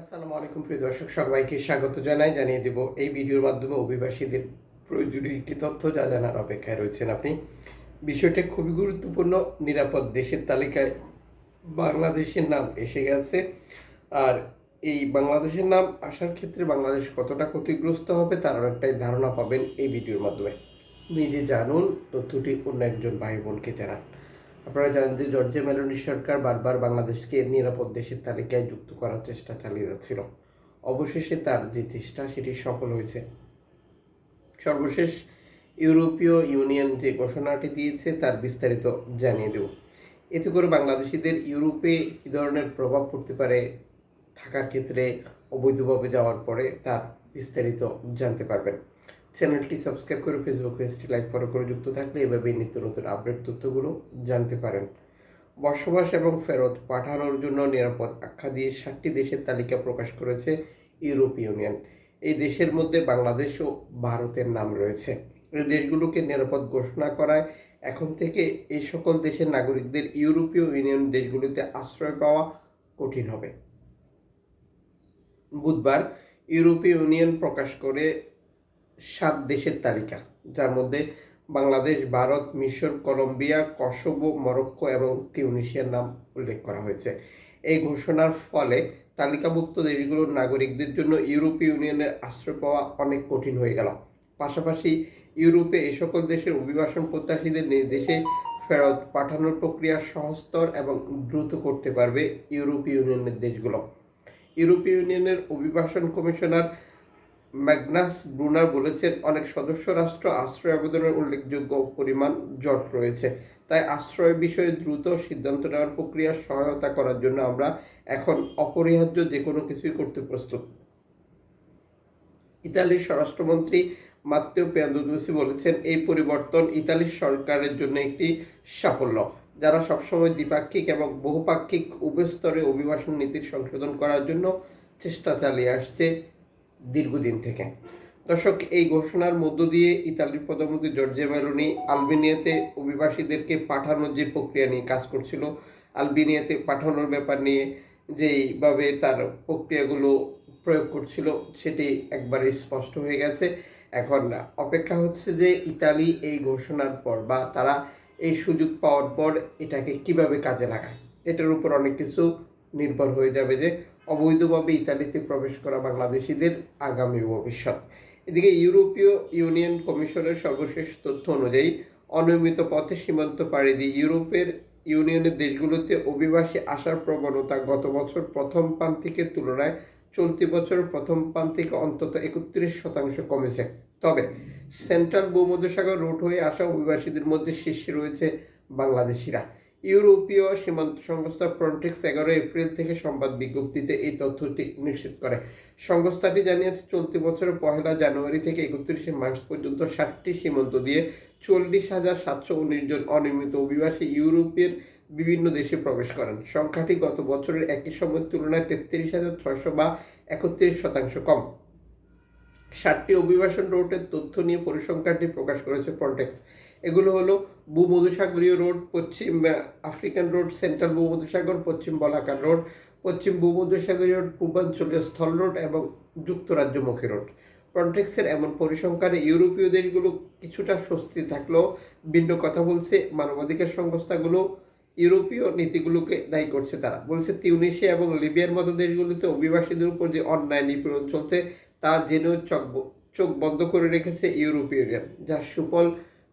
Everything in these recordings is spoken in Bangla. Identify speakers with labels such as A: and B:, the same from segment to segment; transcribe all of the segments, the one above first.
A: আসসালামু আলাইকুম, প্রিয় দর্শক, সবাইকে স্বাগত জানাই। জানিয়ে দেব, এই ভিডিওর মাধ্যমে অভিবাসীদের প্রয়োজনীয় একটি তথ্য, যা জানার অপেক্ষায় রয়েছেন আপনি। বিষয়টি খুবই গুরুত্বপূর্ণ। নিরাপদ দেশের তালিকায় বাংলাদেশের নাম এসে গেছে। আর এই বাংলাদেশের নাম আসার ক্ষেত্রে বাংলাদেশ কতটা ক্ষতিগ্রস্ত হবে, তার অনেকটাই ধারণা পাবেন এই ভিডিওর মাধ্যমে। নিজে জানুন, তথ্যটি অন্য একজন ভাই বোনকে জানান। আপনারা জানেন যে জর্জিয়া মেলোনি সরকার বারবার বাংলাদেশকে নিরাপদ দেশের তালিকায় যুক্ত করার চেষ্টা চালিয়ে যাচ্ছিল। অবশেষে তার যে চেষ্টা, সেটি সফল হয়েছে। সর্বশেষ ইউরোপীয় ইউনিয়ন যে ঘোষণাটি দিয়েছে, তার বিস্তারিত জানিয়ে দেব। এতে করে বাংলাদেশিদের ইউরোপে কী ধরনের প্রভাব পড়তে পারে থাকার ক্ষেত্রে অবৈধভাবে যাওয়ার পরে তার বিস্তারিত জানতে পারবেন। চ্যানেলটি সাবস্ক্রাইব করে ফেসবুক পেজটি লাইক ফলো করে যুক্ত থাকলে এভাবেই নিত্য নতুন আপডেট তথ্যগুলো জানতে পারেন। বসবাস এবং ফেরত পাঠানোর জন্য নিরাপদ আখ্যা দিয়ে ষাটটি দেশের তালিকা প্রকাশ করেছে ইউরোপীয় ইউনিয়ন এই দেশের মধ্যে বাংলাদেশ ও ভারতের নাম রয়েছে। এই দেশগুলোকে নিরাপদ ঘোষণা করায় এখন থেকে এই সকল দেশের নাগরিকদের ইউরোপীয় ইউনিয়ন দেশগুলিতে আশ্রয় পাওয়া কঠিন হবে। বুধবার ইউরোপীয় ইউনিয়ন প্রকাশ করে সাত দেশের তালিকা, যার মধ্যে বাংলাদেশ, ভারত, মিশর, কলম্বিয়া, কসোভো, মরক্কো এবং তিউনিশিয়ার নাম উল্লেখ করা হয়েছে। এই ঘোষণার ফলে তালিকাভুক্ত দেশগুলোর নাগরিকদের জন্য ইউরোপীয় ইউনিয়নের আশ্রয় পাওয়া অনেক কঠিন হয়ে গেল। পাশাপাশি ইউরোপে এই সকল দেশের অভিবাসন প্রত্যাশীদের নিজ দেশে ফেরত পাঠানোর প্রক্রিয়া সহজতর এবং দ্রুত করতে পারবে ইউরোপীয় ইউনিয়নের দেশগুলো। ইউরোপীয় ইউনিয়নের অভিবাসন কমিশনার ম্যাগনাস ব্রুনার বলেছেন, অনেক সদস্য রাষ্ট্র আশ্রয় আবেদনের উল্লেখযোগ্য পরিমাণ জট রয়েছে। তাই আশ্রয় বিষয়ে দ্রুত সিদ্ধান্ত নেওয়ার প্রক্রিয়া সহায়তা করার জন্য আমরা এখন অপরিহার্য যে কোনো কিছুই করতে প্রস্তুত। ইতালির স্বরাষ্ট্রমন্ত্রী মাত্তেও পেয়ান্দুসি বলেছেন, এই পরিবর্তন ইতালির সরকারের জন্য একটি সাফল্য, যারা সবসময় দ্বিপাক্ষিক এবং বহুপাক্ষিক উভয় স্তরে অভিবাসন নীতির সংশোধন করার জন্য চেষ্টা চালিয়ে আসছে। দীর্ঘদিন থেকে। দর্শক, এই ঘোষণার মধ্য দিয়ে ইতালির প্রধানমন্ত্রী জর্জিয়া মেলোনি আলবেনিয়াতে অভিবাসীদেরকে পাঠানোর যে প্রক্রিয়া নিয়ে কাজ করছিল, আলবেনিয়াতে পাঠানোর ব্যাপার নিয়ে যেইভাবে তার প্রক্রিয়াগুলো প্রয়োগ করছিল, সেটি একবারে স্পষ্ট হয়ে গেছে। এখন অপেক্ষা হচ্ছে যে ইতালি এই ঘোষণার পর বা তারা এই সুযোগ পাওয়ার পর এটাকে কীভাবে কাজে লাগায়, এটার উপর অনেক কিছু নির্ভর হয়ে যাবে যে অবৈধভাবে ইতালিতে প্রবেশ করা বাংলাদেশিদের আগামী ভবিষ্যৎ। এদিকে ইউরোপীয় ইউনিয়ন কমিশনের সর্বশেষ তথ্য অনুযায়ী, অনিয়মিত পথে সীমান্ত পাড়ি দিয়ে ইউরোপের ইউনিয়নের দেশগুলোতে অভিবাসী আসার প্রবণতা গত বছর প্রথম প্রান্তিকের তুলনায় চলতি বছর প্রথম প্রান্তিকে অন্তত একত্রিশ শতাংশ কমেছে। তবে, সেন্ট্রাল ভূমধ্যসাগর রুট হয়ে আসা অভিবাসীদের মধ্যে শীর্ষে রয়েছে বাংলাদেশিরা। ইউরোপীয় সীমান্ত সংস্থা ফ্রন্টেক্স এগারো এপ্রিল থেকে সংবাদ বিজ্ঞপ্তিতে এই তথ্যটি নিশ্চিত করে। সংস্থাটি জানিয়েছে, চলতি বছরের পহেলা জানুয়ারি থেকে একত্রিশে মার্চ পর্যন্ত ষাটটি সীমান্ত দিয়ে চল্লিশ হাজার সাতশো উনিশ জন অনিয়মিত অভিবাসী ইউরোপের বিভিন্ন দেশে প্রবেশ করেন। সংখ্যাটি গত বছরের একই সময়ের তুলনায় তেত্রিশ হাজার ছয়শো বা একত্রিশ শতাংশ কম। ষাটটি অভিবাসন রোডের তথ্য নিয়ে পরিসংখ্যানটি প্রকাশ করেছে ফ্রন্টেক্স। এগুলো হলো ভূমধুসাগরীয় রোড, পশ্চিম আফ্রিকান রোড, সেন্ট্রাল ভূমধুসাগর, পশ্চিম বলাকার রোড, পশ্চিম ভূমধুসাগরীয় রোড, পূর্বাঞ্চলীয় স্থল রোড এবং যুক্তরাজ্যমুখী রোড। ফ্রন্টেক্সের এমন পরিসংখ্যানে ইউরোপীয় দেশগুলো কিছুটা স্বস্তি থাকলেও ভিন্ন কথা বলছে মানবাধিকার সংস্থাগুলো, ইউরোপীয় নীতিগুলোকে দায়ী করছে তারা। বলছে তিউনিশিয়া এবং লিবিয়ার মতো দেশগুলিতে অভিবাসীদের উপর যে অন্যায় নিপীড়ন চলছে, তা জেনেও চোখ চোখ বন্ধ করে রেখেছে ইউরোপীয় ইউনিয়ন যার সুফল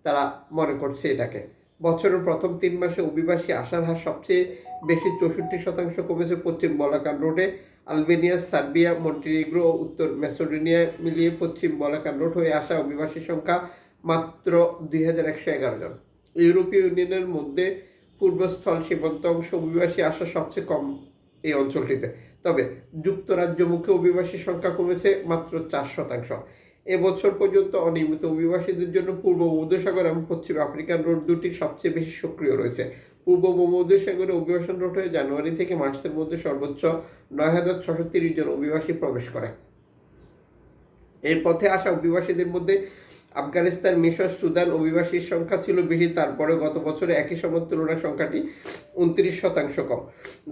A: তারা মনে করছে এটাকে। বছরের প্রথম তিন মাসে অভিবাসী আসার হার সবচেয়ে বেশি চৌষট্টি শতাংশ কমেছে পশ্চিম বলাকান রোডে। আলবেনিয়া, সার্বিয়া মন্টিনিগ্রো ও উত্তর মেসোডোনিয়া মিলিয়ে পশ্চিম বলাকান রোড হয়ে আসা অভিবাসীর সংখ্যা মাত্র দুই হাজার একশো এগারো জন। ইউরোপীয় ইউনিয়নের মধ্যে পূর্বস্থল সীমান্ত অংশ অভিবাসী আসা সবচেয়ে কম এই অঞ্চলটিতে। তবে যুক্তরাজ্যমুখী অভিবাসীর সংখ্যা কমেছে মাত্র চার শতাংশ। এবছর পর্যন্ত অনিয়মিত অভিবাসীদের জন্য পূর্ব ভূমধ্যসাগর এবং পশ্চিম আফ্রিকান রোড দুটি সবচেয়ে বেশি সক্রিয় রয়েছে। পূর্ব ভূমধ্যসাগরে অভিবাসন রোড হয়ে জানুয়ারি থেকে মার্চের মধ্যে সর্বোচ্চ নয় হাজার ছশো তিরিশ জন অভিবাসী প্রবেশ করে। এই পথে আসা অভিবাসীদের মধ্যে আফগানিস্তান, মিশর, সুদান অভিবাসীর সংখ্যা ছিল বেশি, তারপরে গত বছরে একই সময় তুলনায় সংখ্যাটি উনত্রিশ শতাংশ কম।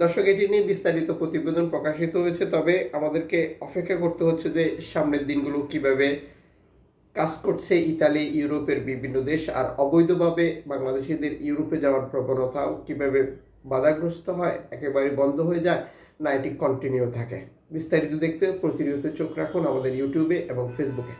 A: দর্শক, এটি নিয়ে বিস্তারিত প্রতিবেদন প্রকাশিত হয়েছে, তবে আমাদেরকে অপেক্ষা করতে হচ্ছে যে সামনের দিনগুলো কীভাবে কাজ করছে ইতালি, ইউরোপের বিভিন্ন দেশ, আর অবৈধভাবে বাংলাদেশিদের ইউরোপে যাওয়ার প্রবণতাও কীভাবে বাধাগ্রস্ত হয়, একেবারে বন্ধ হয়ে যায়, না এটি কন্টিনিউ থাকে। বিস্তারিত দেখতে, প্রতিনিয়ত চোখ রাখুন আমাদের ইউটিউবে এবং ফেসবুকে